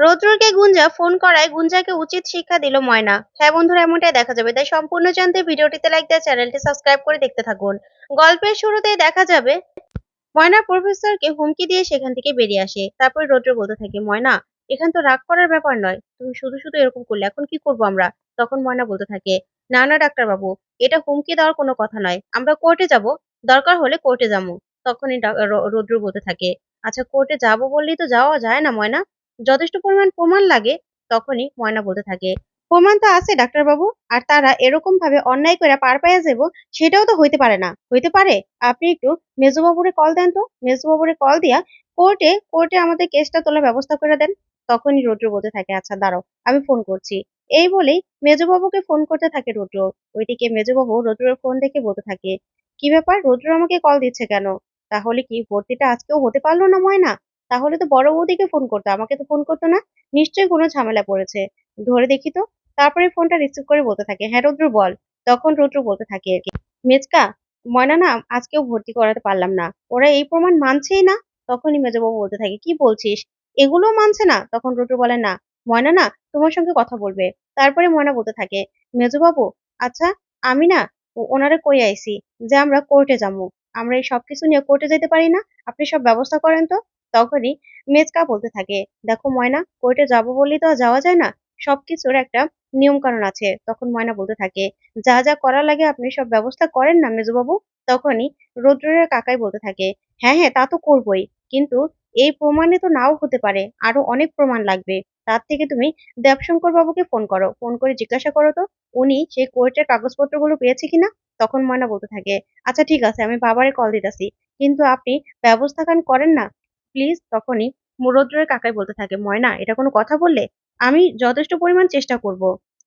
রৌদ্রকে Gunja phone করায় গুঞ্জাকে উচিত শিক্ষা দিল ময়না। হ্যাঁ বন্ধুরা, এমনটাই দেখা যাবে। তাই সম্পূর্ণ জানতে ভিডিওটিতে লাইক দিয়ে চ্যানেলটি সাবস্ক্রাইব করে দেখতে থাকুন। গল্পের শুরুতেই দেখা যাবে ময়না প্রফেসরকে হুমকি দিয়ে সেখান থেকে বেরিয়ে আসে। তারপর রৌদ্র বলতে থাকে, ময়না, এখান তো রাগ করার ব্যাপার নয়। তুমি শুধু শুধু এরকম করলে, এখন কি করব আমরা? তখন ময়না বলতে থাকে, না না, ডাক্তার বাবু, এটা হুমকি দেওয়ার কোনো কথা নয়। আমরা কোর্টে যাব, দরকার হলে কোর্টে যাব। তখনই রৌদ্র বলতে থাকে আচ্ছা কোর্টে যাব বললেই তো যাওয়া যায় না ময়না? যথেষ্ট পরিমাণ প্রমাণ লাগে, তখনই ময়না বলতে থাকে, প্রমাণ তো আছে, ডাক্তারবাবু, আর তারা এরকম ভাবে অন্যায় করে পার পাইয়া যাব সেটাও তো হইতে পারে না। হইতে পারে? আপনি একটু মেজবাবুরে কল দেন তো, মেজবাবুরে কল দিয়া কোর্টে কোর্টে আমাদের কেসটা তোলার ব্যবস্থা করে দেন। তখনই রুদ্র বলতে থাকে আচ্ছা দাঁড়াও, আমি ফোন করছি। এই বলেই মেজবাবুকে ফোন করতে থাকে রুদ্র। ওইদিকে মেজবাবু রুদ্রের ফোন দেখে বলতে থাকে, কি ব্যাপার? রুদ্র আমাকে কল দিচ্ছে কেন? তাহলে কি ভর্তিটা আজকেও হতে পারল না ময়না? তাহলে তো বড় বৌদিকে ফোন করতো। আমাকে তো ফোন করতো না। নিশ্চয়ই কোনো ঝামেলা পড়েছে। ধরে দেখি তো। তারপরে ফোনটা রিসিভ করে বলতে থাকে হ্যাঁ রুদ্র, বল। তখন রুদ্র বলতে থাকে আর কি, মেজকা, ময়না না আজকেও ভর্তি করাতে পারলাম না। ওরা এই প্রমাণ মানছেই না? তখনই মেজবাবু বলতে থাকে, কি বলছিস? এগুলো মানছে না? তখন রুদ্র বলে, না, ময়না না তোমার সঙ্গে কথা বলবে। তারপরে ময়না বলতে থাকে, মেজবাবু আচ্ছা আমি না ওনারে কই আইছি? যে আমরা কোর্টে যাব। আমরা এই সবকিছু নিয়ে কোর্টে যেতে পারি না। আপনি সব ব্যবস্থা করেন তো। তখনই মেজকা বলতে থাকে, দেখো ময়না, কোর্টে যাব বললেই তো যাওয়া যায় না? সবকিছুর একটা নিয়ম কানুন আছে। তখন ময়না বলতে থাকে, যা যা করা লাগে আপনি সব ব্যবস্থা করেন না মেজবাবু? তখনই রুদ্রের কাকাই বলতে থাকে হ্যাঁ হ্যাঁ তা তো করবই, কিন্তু এই প্রমাণে তো নাও হতে পারে, আরও অনেক প্রমাণ লাগবে। তার থেকে তুমি দেবশঙ্কর বাবুকে ফোন করো, ফোন করে জিজ্ঞাসা করো তো, উনি সেই কোর্টের কাগজপত্রগুলো পেয়েছে কিনা? তখন ময়না বলতে থাকে আচ্ছা ঠিক আছে, আমি বাবারে কল দিতেছি, কিন্তু আপনি ব্যবস্থা খান করেন না প্লিজ তখনই রৌদ্রের কাকাই বলতে থাকে, ময়না, এটা কোনো কথা বললে? আমি যথেষ্ট পরিমাণ চেষ্টা করব।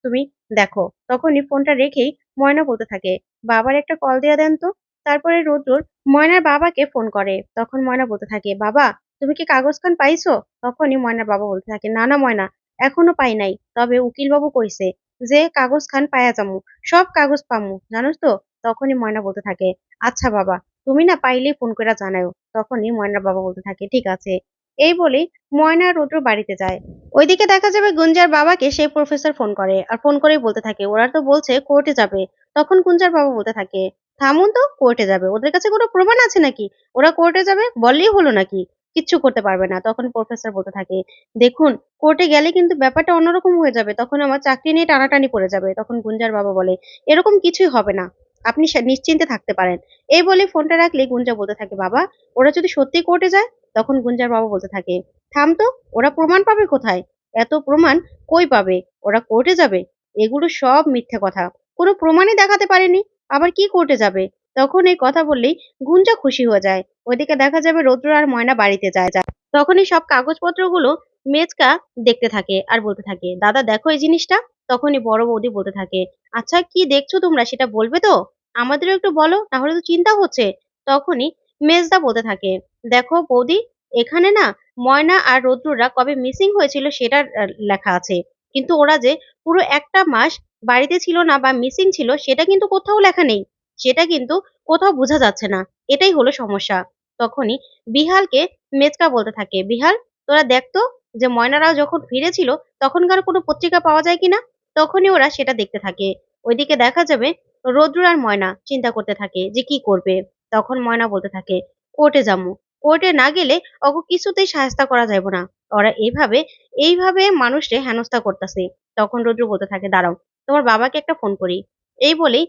তুমি দেখো, তখনই ফোনটা রেখেই ময়না বলতে থাকে, বাবার একটা কল দিয়ে দেন তো। তারপরে রৌদ্র ময়নার বাবাকে ফোন করে। তখন ময়না বলতে থাকে, বাবা, তুমি কি কাগজ খান পাইছো? তখনই ময়নার বাবা বলতে থাকে, না না, ময়না, এখনও পাই নাই। তবে উকিল বাবু কইছে যে, কাগজ খান পায়া যামু, সব কাগজ পামু, জানোস তো? তখনই ময়না বলতে থাকে আচ্ছা বাবা, তুমি না পাইলেই ফোন করে জানাও তখনই ময়নার বাবা বলতে থাকে, ঠিক আছে। এই বলে ময়না আর বাড়িতে যায়। ওইদিকে দেখা যাবে গুঞ্জার বাবাকে সেই প্রফেসর ফোন করে আর ফোন করেই বলতে থাকে, ওরা তো বলছে কোর্টে যাবে। তখন গুঞ্জার বাবা বলতে থাকে, থামুন তো কোর্টে যাবে। ওদের কাছে কোনো প্রমাণ আছে নাকি? ওরা কোর্টে যাবে, বললেই হলো নাকি? কিচ্ছু করতে পারবে না। তখন প্রফেসর বলতে থাকে, দেখুন কোর্টে গেলে কিন্তু ব্যাপারটা অন্যরকম হয়ে যাবে। তখন আমার চাকরি নিয়ে টানাটানি পড়ে যাবে। তখন গুঞ্জার বাবা বলে, এরকম কিছুই হবে না। আপনি নিশ্চিন্তে থাকতে পারেন। এই বলে ফোনটা রাখলে গুঞ্জা বলতে থাকে, বাবা, ওরা যদি সত্যি কোর্টে যায়? তখন গুঞ্জার বাবা বলতে থাকে, থাম তো, ওরা প্রমাণ পাবে কোথায়? এত প্রমাণ কই পাবে? ওরা কোর্টে যাবে? এগুলো সব মিথ্যে কথা। কোনো প্রমাণই দেখাতে পারেনি। আবার কি কোর্টে যাবে? তখন এই কথা বললেই গুঞ্জা খুশি হয়ে যায়। ওইদিকে দেখা যাবে রৌদ্র আর ময়না বাড়িতে যায় যায়। তখনই সব কাগজপত্রগুলো মেজকা দেখতে থাকে আর বলতে থাকে, দাদা, দেখো এই জিনিসটা? তখনই বড় বৌদি বলতে থাকে আচ্ছা কি দেখছ তোমরা? সেটা বলবে তো? আমাদেরও একটু বলো, তাহলে তো চিন্তা হচ্ছে। তখনই মেজদা বলতে থাকে, দেখো বৌদি, এখানে না ময়না আর রৌদ্ররা কবে মিসিং হয়েছিল সেটা লেখা আছে। কিন্তু ওরা যে পুরো একটা মাস বাড়িতে ছিল না বা মিসিং ছিল, সেটা কিন্তু কোথাও লেখা নেই। সেটা কিন্তু কোথাও বোঝা যাচ্ছে না। এটাই হলো সমস্যা। তখনই বিহালকে মেজকা বলতে থাকে, বিহাল, তোরা দেখতো যে ময়নারাও যখন ফিরেছিল, তখনকার কোনো পত্রিকা পাওয়া যায় কিনা? তখনই ওরা সেটা দেখতে থাকে। ওইদিকে দেখা যাবে রৌদ্র আর ময়না চিন্তা করতে থাকে যে কি করবে। তখন ময়না বলতে থাকে, কোর্টে যাব কোর্টে না গেলে অগো কিছুতেই সাহায্য করা যাবে না। ওরা এইভাবে এইভাবে মানুষকে হেনস্থা করতেছে। তখন রৌদ্র বলতে থাকে, দাঁড়াও, তোমার বাবাকে একটা ফোন করি। এই বলেই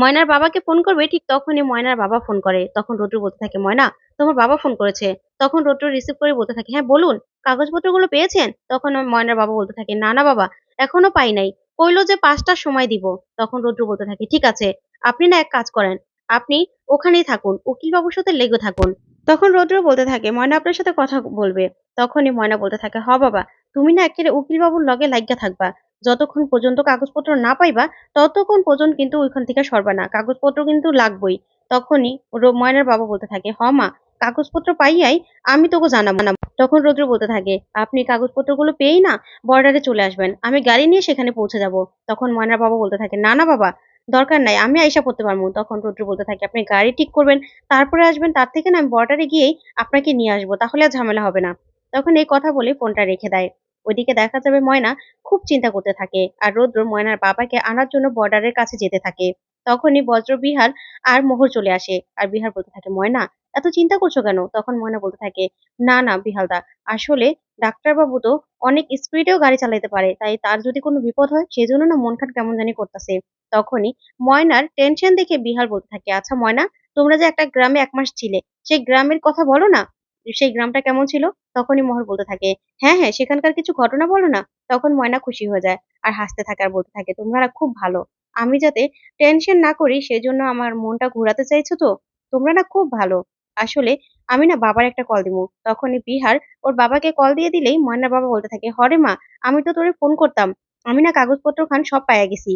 ময়নার বাবাকে ফোন করবে, ঠিক তখনই ময়নার বাবা ফোন করে। তখন রৌদ্র বলতে থাকে, ময়না, তোমার বাবা ফোন করেছে। তখন রৌদ্র রিসিভ করে বলতে থাকে হ্যাঁ বলুন, কাগজপত্রগুলো পেয়েছেন? তখন ময়নার বাবা বলতে থাকে, না না, বাবা, এখনও পাই নাই। কইলো যে পাঁচটার সময় দিব। তখন রৌদ্র বলতে থাকে, ঠিক আছে, আপনি না এক কাজ করেন, আপনি ওখানেই থাকুন উকিল বাবুর সাথে লেগে থাকুন। তখন রৌদ্র বলতে থাকে, ময়না আপনার সাথে কথা বলবে। তখনই ময়না বলতে থাকে, হ, বাবা, তুমি না একেবারে উকিল বাবুর লগে লাগিয়া থাকবা। যতক্ষণ পর্যন্ত কাগজপত্র না পাইবা, ততক্ষণ পর্যন্ত কিন্তু ওইখান থেকে সরবা না। কাগজপত্র কিন্তু লাগবেই। তখনই ময়নার বাবা বলতে থাকে, হ মা, কাগজপত্র পাইয়াই আমি তোকে জানাব না। তখন রৌদ্র বলতে থাকে, আপনি কাগজপত্রগুলো পেয়েই না বর্ডারে চলে আসবেন। আমি গাড়ি নিয়ে সেখানে পৌঁছে যাব। তখন ময়নার বাবা বলতে থাকে, না না বাবা, দরকার নাই, আমি আইসা পড়তে পারব। তখন রৌদ্র বলতে থাকে, আপনি গাড়ি ঠিক করবেন, তারপরে আসবেন, তার থেকে না আমি বর্ডারে গিয়েই আপনাকে নিয়ে আসব, তাহলে আর ঝামেলা হবে না। তখন এই কথা বলে ফোনটা রেখে দেয়। ওইদিকে দেখা যাবে ময়না খুব চিন্তা করতে থাকে আর রৌদ্র ময়নার বাবাকে আনার জন্য বর্ডারের কাছে যেতে থাকে। তখনই বজ্র বিহার আর মোহর চলে আসে আর বিহার বলতে থাকে, ময়না, এত চিন্তা করছ কেন? তখন ময়না বলতে থাকে, না না, বিহালদা, আসলে ডাক্তারবাবু তো অনেক স্পিডেও গাড়ি চালাতে পারে, তাই তার যদি কোনো বিপদ হয় সেজন্য না মন খান কেমন জানি করতেছে। তখনই ময়নার টেনশন দেখে বিহার বলতে থাকে আচ্ছা ময়না, তোমরা যে একটা গ্রামে এক মাস ছিলে, সেই গ্রামের কথা বলো না? সেই গ্রামটা কেমন ছিল? তখনই মোহর বলতে থাকে হ্যাঁ হ্যাঁ সেখানকার কিছু ঘটনা বলো না। তখন ময়না খুশি হয়ে যায় আর হাসতে থাকে আর বলতে থাকে, তোমরা খুব ভালো। আমি যাতে টেনশন না করি, সেজন্য আমার মনটা ঘোরাতে চাইছো তো? তোমরা না খুব ভালো। আসলে আমি না বাবার একটা কল দিব তখনই বিহার ওর বাবাকে কল দিয়ে দিলেই ময়নার বাবা বলতে থাকে, হরে মা, আমি তো তোরে ফোন করতাম। আমি না কাগজপত্র খান সব পাইয়া গেছি।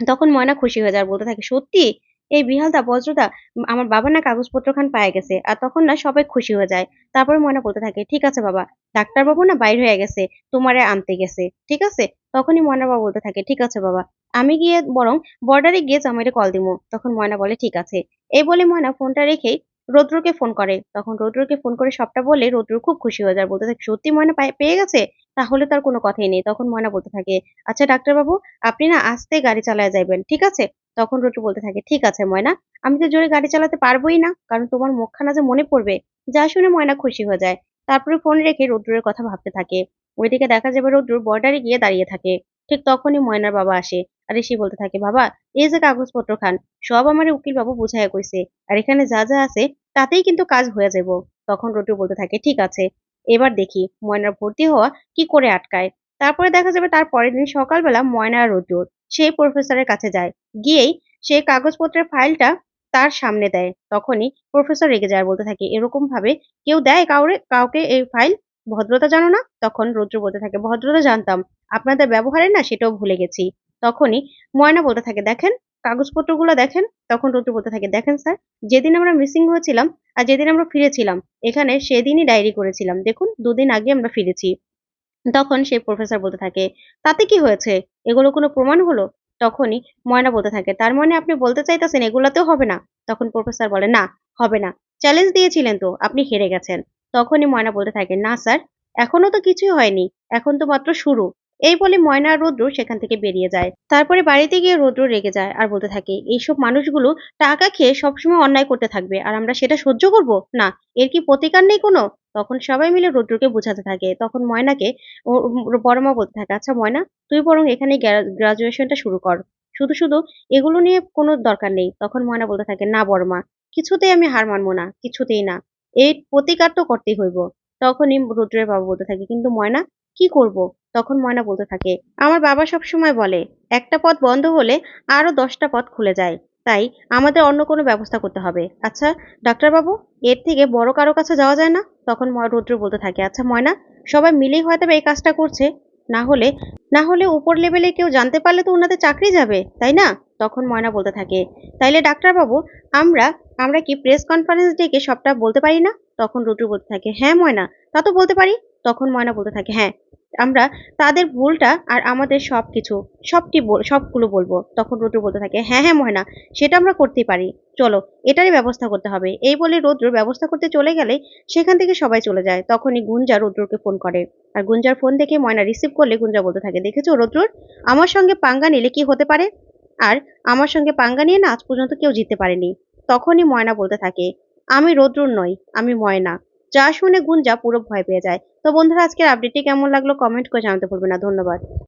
তখন ময়না খুশি হয়ে যায় বলতে থাকে, সত্যি? এই বিহালদা বজ্রদা আমার বাবা না কাগজপত্র খান পায়ে গেছে, আর তখন না সবাই খুশি হয়ে যায়। তারপর ময়না বলতে থাকে, ঠিক আছে বাবা, ডাক্তারবাবু না বাইর হয়ে গেছে, তোমারে আনতে গেছে, ঠিক আছে? তখনই ময়না বাবা বলতে থাকে, ঠিক আছে বাবা, আমি গিয়ে বরং বর্ডারে গিয়ে জামাইরে কল দিব তখন ময়না বলে, ঠিক আছে। এই বলে ময়না ফোনটা রেখেই রৌদ্রকে ফোন করে। তখন রৌদ্রকে ফোন করে সবটা বলে রৌদ্র খুব খুশি হয়ে যায়, বলতে থাকে, সত্যি ময়না পায়ে- পেয়ে গেছে? তাহলে তার কোনো কথাই নেই। তখন ময়না বলতে থাকে আচ্ছা ডাক্তারবাবু, আপনি না আস্তে গাড়ি চালায় যাবেন ঠিক আছে? তখন রোটু বলতে থাকে, ঠিক আছে ময়না, আমি তো জোরে গাড়ি চালাতে পারবোই না, কারণ তোমার মুখখানা যে মনে পড়বে, যা শুনে ময়না খুশি হয়ে যায়। তারপরে ফোন রেখে রৌদ্রের কথা ভাবতে থাকে। ওইদিকে দেখা যাবে রৌদ্র বর্ডারে গিয়ে দাঁড়িয়ে থাকে। ঠিক তখনই ময়নার বাবা আসে আর এসে বলতে থাকে, বাবা, এই যে কাগজপত্র খান, সব আমার উকিল বাবু বুঝাইয়া কইছে, আর এখানে যা যা আছে তাতেই কিন্তু কাজ হয়ে যাব তখন রোটু বলতে থাকে, ঠিক আছে, এবার দেখি। ময়নার ভর্তি হওয়া কি করে আটকায়? তারপরে দেখা যাবে তার পরের দিন সকালবেলা ময়না আর রৌদ্র সেই প্রফেসরের কাছে যায়। গিয়েই সে কাগজপত্রের ফাইলটা তার সামনে দেয়। তখনই প্রফেসর রেগে যায় বলতে থাকে, এরকম ভাবে কেউ দেয় কাউরে, কাউকে এই ফাইল? ভদ্রতা জানো না? তখন রৌদ্র বলতে থাকে, ভদ্রতা জানতাম। আপনাদের ব্যবহারে না সেটাও ভুলে গেছি। তখনই ময়না বলতে থাকে, দেখেন, কাগজপত্রগুলো দেখেন। তখন রৌদ্র বলতে থাকে, দেখেন স্যার, যেদিন আমরা মিসিং হয়েছিলাম আর যেদিন আমরা ফিরেছিলাম, এখানে সেদিনই ডায়েরি করেছিলাম। দেখুন, দুদিন আগে আমরা ফিরেছি। তখন সেই প্রফেসর বলতে থাকে, তাতে কি হয়েছে? এগুলো কোনো প্রমাণ হলো? তখনই ময়না বলতে থাকে, তার মানে আপনি বলতে চাইতেছেন এগুলাতেও হবে না? তখন প্রফেসর বলে, না, হবে না। চ্যালেঞ্জ দিয়েছিলেন তো, আপনি হেরে গেছেন। তখনই ময়না বলতে থাকে, না স্যার, এখনও তো কিছুই হয়নি, এখন তো মাত্র শুরু। এই বলে ময়না আর রৌদ্র সেখান থেকে বেরিয়ে যায়। তারপরে বাড়িতে গিয়ে রৌদ্র রেগে যায় আর বলতে থাকে, এইসব মানুষগুলো টাকা খেয়ে সবসময় অন্যায় করতে থাকবে, আর আমরা সেটা সহ্য করব? না, এর কি প্রতিকার নেই কোনো? তখন সবাই মিলে রৌদ্রকে বোঝাতে থাকে। তখন ময়নাকে ও মা বলতে থাকে আচ্ছা ময়না, তুই বরং এখানে গ্রাজুয়েশনটা শুরু কর। শুধু শুধু এগুলো নিয়ে কোনো দরকার নেই। তখন ময়না বলতে থাকে, না বড় কিছুতেই আমি হার মানবো না, কিছুতেই না। এই প্রতিকার তো করতেই হইব। তখনই রুদ্রের বাবা বলতে থাকে, কিন্তু ময়না, কি করব? তখন ময়না বলতে থাকে, আমার বাবা সব সময় বলে, একটা পথ বন্ধ হলে আরও দশটা পথ খুলে যায়। তাই আমাদের অন্য কোনো ব্যবস্থা করতে হবে। আচ্ছা ডাক্তারবাবু, এর থেকে বড় কারও কাছে যাওয়া যায় না? তখন রুদ্র বলতে থাকে আচ্ছা ময়না, সবাই মিলেই হয়তো এই কাজটা করছে। না হলে না হলে উপর লেভেলে কেউ জানতে পারলে তো ওনাদের চাকরি যাবে, তাই না? তখন ময়না বলতে থাকে, তাইলে ডাক্তারবাবু, আমরা আমরা কি প্রেস কনফারেন্স ডেকে সবটা বলতে পারি না? তখন রুদ্র বলতে থাকে হ্যাঁ ময়না, তা তো বলতে পারি। তখন ময়না বলতে থাকে হ্যাঁ আমরা তাদের ভুলটা আর আমাদের সবকিছু, সবটি বল- সবগুলো বলব। তখন রুদ্র বলতে থাকে হ্যাঁ হ্যাঁ ময়না সেটা আমরা করতেই পারি। চলো, এটারই ব্যবস্থা করতে হবে। এই বলে রুদ্র ব্যবস্থা করতে চলে গেলে সেখান থেকে সবাই চলে যায়। তখনই গুঞ্জা রুদ্রকে ফোন করে। আর গুঞ্জার ফোন দেখে ময়না রিসিভ করলে গুঞ্জা বলতে থাকে, দেখেছ রুদ্র? আমার সঙ্গে পাঙ্গা নিলে কি হতে পারে? আর আমার সঙ্গে পাঙ্গা নিয়ে না আজ পর্যন্ত কেউ জিততে পারেনি। তখনই ময়না বলতে থাকে, আমি রৌদ্রুর নই, আমি ময়না। যা শুনে গুঞ্জা পুরো ভয় পেয়ে যায়। তো বন্ধুরা, আজকের আপডেটটি কেমন লাগল? কমেন্ট করে জানাতে ভুলবে না। ধন্যবাদ।